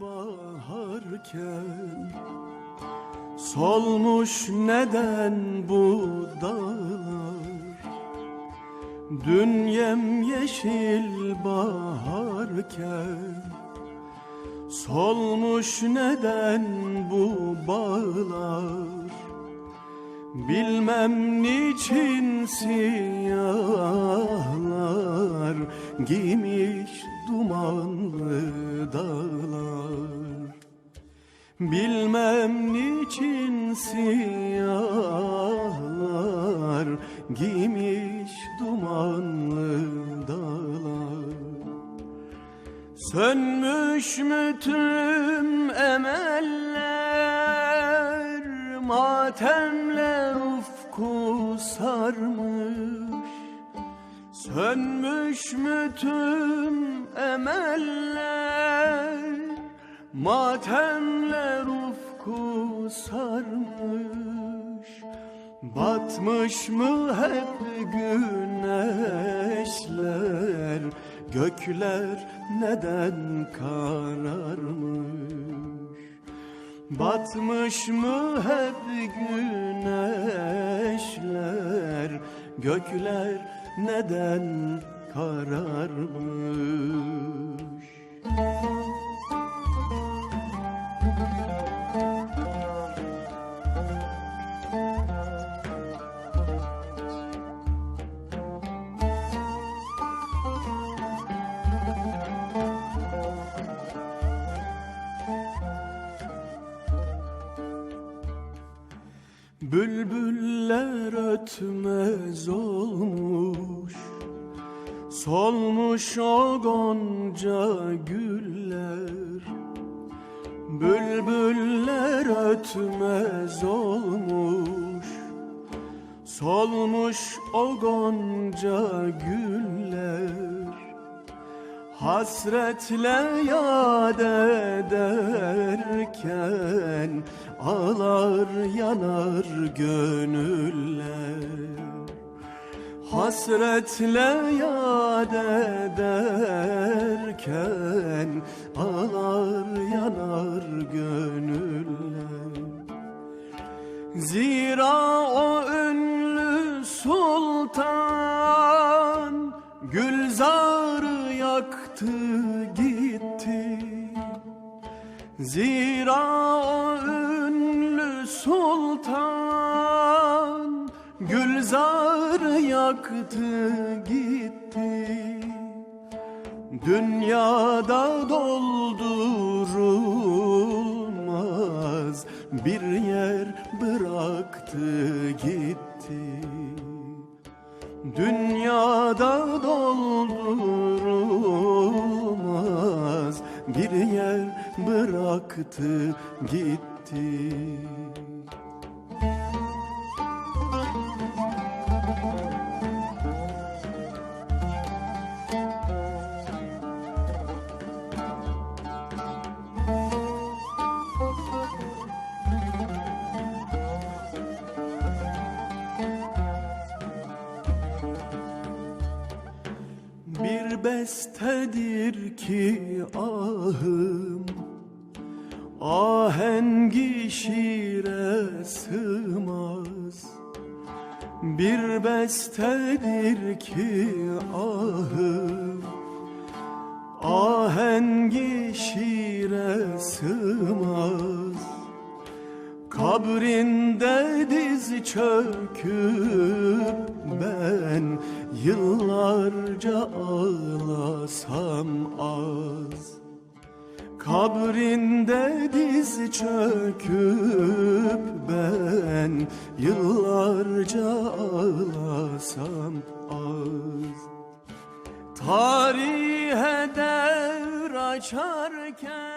baharken Solmuş neden bu dağlar Dün yemyeşil baharken Solmuş neden bu bağlar? Bilmem niçin siyahlar Giymiş Niçin siyahlar Giymiş dumanlı dağlar. Sönmüş mü tüm emeller Matemle ufku sarmış. Sönmüş mü tüm emeller Matemle sarmış Batmış mı hep güneşler Gökler neden kararmış? Batmış mı hep güneşler Gökler neden kararmış Bülbüller ötmez olmuş Solmuş o gonca güller. Bülbüller ötmez olmuş Solmuş o gonca güller. Hasretle yad ederken Ağlar yanar gönüller. Hasretle yad ederken Ağlar yanar gönüller. Zira o ünlü sultan Gülzarı yaktı gitti. Zira o sultan Gülzarı yaktı gitti. Dünyada doldurulmaz bir yer bıraktı gitti. Dünyada doldurulmaz bir yer bıraktı gitti Bir bestedir ki ahım Ahengi şiire sığmaz. Bir bestedir ki ahım Ahengi şiire Kabrinde diz çöküp ben Yıllarca ağlasam az. Kabrinde diz çöküp ben Yıllarca ağlasam az. Tarihe devr açarken